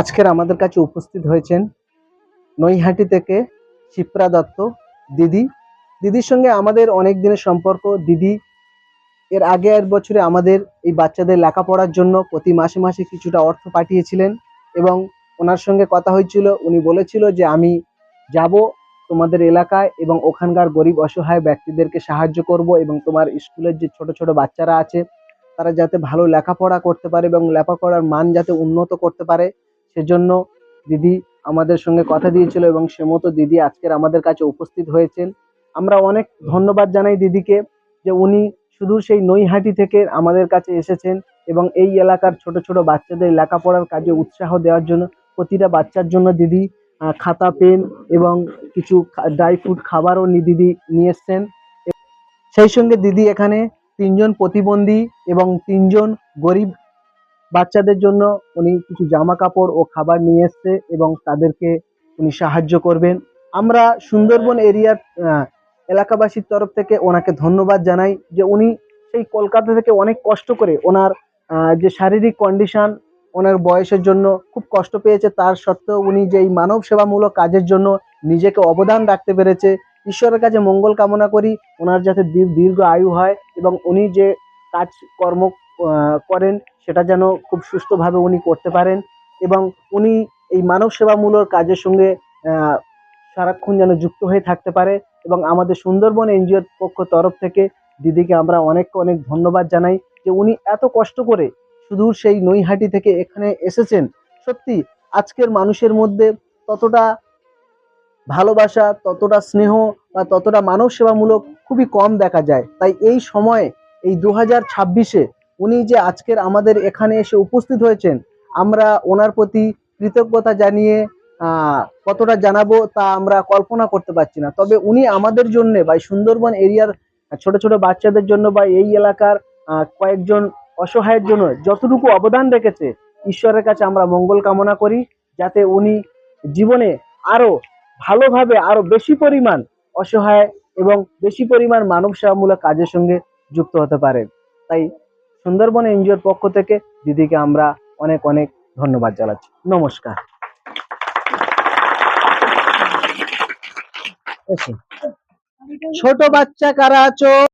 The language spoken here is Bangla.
আজকের আমাদের কাছে উপস্থিত হয়েছেন নৈহাটি থেকে শিপ্রা দত্ত দিদি। দিদির সঙ্গে আমাদের অনেক দিনের সম্পর্ক। দিদি এর আগে এক বছরে আমাদের এই বাচ্চাদের লেখাপড়ার জন্য প্রতি মাসে মাসে কিছুটা অর্থ পাঠিয়েছিলেন এবং ওনার সঙ্গে কথা হয়েছিল। উনি বলেছিল যে, আমি যাব তোমাদের এলাকায় এবং ওখানকার গরিব অসহায় ব্যক্তিদেরকে সাহায্য করব এবং তোমার স্কুলের যে ছোট ছোট বাচ্চারা আছে, তারা যাতে ভালো লেখাপড়া করতে পারে এবং লেখাপড়ার মান যাতে উন্নত করতে পারে। সেজন্য দিদি আমাদের সঙ্গে কথা দিয়েছিল এবং সে মতো দিদি আজকের আমাদের কাছে উপস্থিত হয়েছেন। আমরা অনেক ধন্যবাদ জানাই দিদিকে যে উনি শুধু সেই নৈহাটি থেকে আমাদের কাছে এসেছেন এবং এই এলাকার ছোট ছোট বাচ্চাদের লেখাপড়ার কাজে উৎসাহ দেওয়ার জন্য প্রতিটা বাচ্চার জন্য দিদি খাতা, পেন এবং কিছু ড্রাই ফ্রুট খাবারও দিদি নিয়ে এসছেন। সেই সঙ্গে দিদি এখানে তিনজন প্রতিবন্ধী এবং তিনজন গরিব বাচ্চাদের জন্য উনি কিছু জামা কাপড় ও খাবার নিয়ে এসছে এবং তাদেরকে উনি সাহায্য করবেন। আমরা সুন্দরবন এরিয়ার এলাকাবাসীর তরফ থেকে ওনাকে ধন্যবাদ জানাই যে উনি সেই কলকাতা থেকে অনেক কষ্ট করে ওনার যে শারীরিক কন্ডিশন ওনার বয়সের জন্য খুব কষ্ট পেয়েছে। তার সত্ত্বেও উনি যে এই মানব সেবামূলক কাজের জন্য নিজেকে অবদান রাখতে পেরেছে। ঈশ্বরের কাছে মঙ্গল কামনা করি, ওনার যাতে দীর্ঘ আয়ু হয় এবং উনি যে কাজ, কর্ম করেন, সেটা যেন খুব সুস্থভাবে উনি করতে পারেন এবং উনি এই মানব সেবামূলক কাজের সঙ্গে সারাক্ষণ যেন যুক্ত হয়ে থাকতে পারে এবং আমাদের সুন্দরবন এনজিওর পক্ষ তরফ থেকে দিদিকে আমরা অনেক অনেক ধন্যবাদ জানাই যে উনি এত কষ্ট করে শুধু সেই নৈহাটি থেকে এখানে এসেছেন। সত্যি, আজকের মানুষের মধ্যে ততটা ভালোবাসা, ততটা স্নেহ বা ততটা মানব সেবামূলক খুবই কম দেখা যায়। তাই এই সময়ে, এই দু হাজার ছাব্বিশে উনি যে আজকের আমাদের এখানে এসে উপস্থিত হয়েছেন, আমরা ওনার প্রতি কৃতজ্ঞতা জানিয়ে কতটা জানাব তা আমরা কল্পনা করতে পারছি না। তবে উনি আমাদের জন্য বা সুন্দরবন এরিয়ার ছোট ছোট বাচ্চাদের জন্য বা এই এলাকার কয়েকজন অসহায়ের জন্য যতটুকু অবদান রেখেছে, ঈশ্বরের কাছে আমরা মঙ্গল কামনা করি, যাতে উনি জীবনে আরও ভালোভাবে আরও বেশি পরিমাণ অসহায় এবং বেশি পরিমাণ মানব সেবামূলক কাজের সঙ্গে যুক্ত হতে পারেন। তাই সুন্দরবন এনজিওর পক্ষ থেকে দিদিকে আমরা অনেক অনেক ধন্যবাদ জানাচ্ছি। নমস্কার। ছোট বাচ্চা কারা আছো?